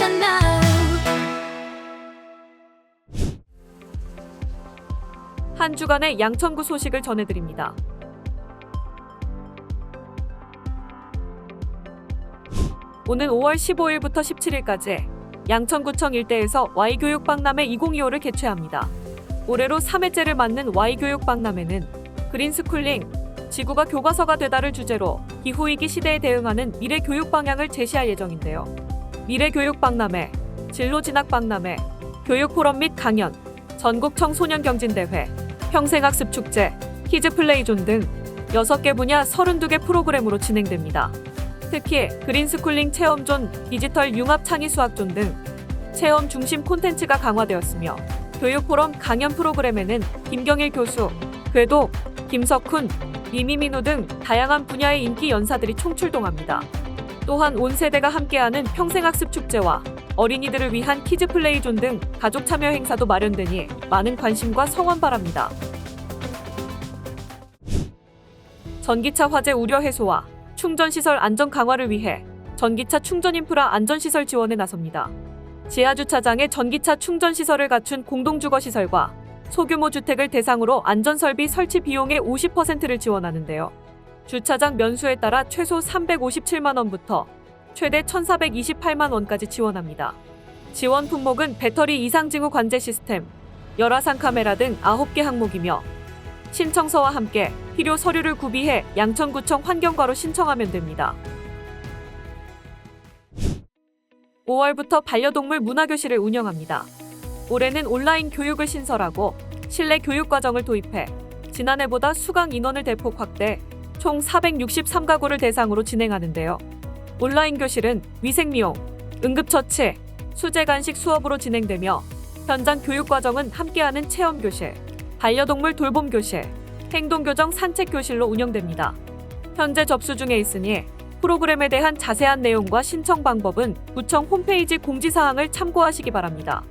now. 한 주간의 양천구 소식을 전해드립니다. 오는 5월 15일부터 17일까지 양천구청 일대에서 Y교육 박람회 2025를 개최합니다. 올해로 3회째를 맞는 Y교육 박람회는 그린스쿨링, 지구가 교과서가 되다를 주제로 기후위기 시대에 대응하는 미래 교육 방향을 제시할 예정인데요. 미래 교육 박람회, 진로 진학 박람회, 교육 포럼 및 강연, 전국 청소년 경진대회, 평생학습 축제, 키즈 플레이존 등 6개 분야 32개 프로그램으로 진행됩니다. 특히 그린스쿨링 체험존, 디지털 융합 창의 수학존 등 체험 중심 콘텐츠가 강화되었으며 교육 포럼 강연 프로그램에는 김경일 교수, 궤도, 김석훈, 미미민우 등 다양한 분야의 인기 연사들이 총출동합니다. 또한 온 세대가 함께하는 평생학습 축제와 어린이들을 위한 키즈 플레이존 등 가족 참여 행사도 마련되니 많은 관심과 성원 바랍니다. 전기차 화재 우려 해소와 충전시설 안전 강화를 위해 전기차 충전 인프라 안전시설 지원에 나섭니다. 지하주차장에 전기차 충전시설을 갖춘 공동주거시설과 소규모 주택을 대상으로 안전설비 설치 비용의 50%를 지원하는데요. 주차장 면수에 따라 최소 357만 원부터 최대 1,428만 원까지 지원합니다. 지원 품목은 배터리 이상 징후 관제 시스템, 열화상 카메라 등 9개 항목이며 신청서와 함께 필요 서류를 구비해 양천구청 환경과로 신청하면 됩니다. 5월부터 반려동물 문화교실을 운영합니다. 올해는 온라인 교육을 신설하고 실내 교육 과정을 도입해 지난해보다 수강 인원을 대폭 확대, 총 463가구를 대상으로 진행하는데요. 온라인 교실은 위생 미용, 응급처치, 수제 간식 수업으로 진행되며 현장 교육 과정은 함께하는 체험 교실, 반려동물 돌봄 교실, 행동교정 산책 교실로 운영됩니다. 현재 접수 중에 있으니 프로그램에 대한 자세한 내용과 신청 방법은 구청 홈페이지 공지사항을 참고하시기 바랍니다.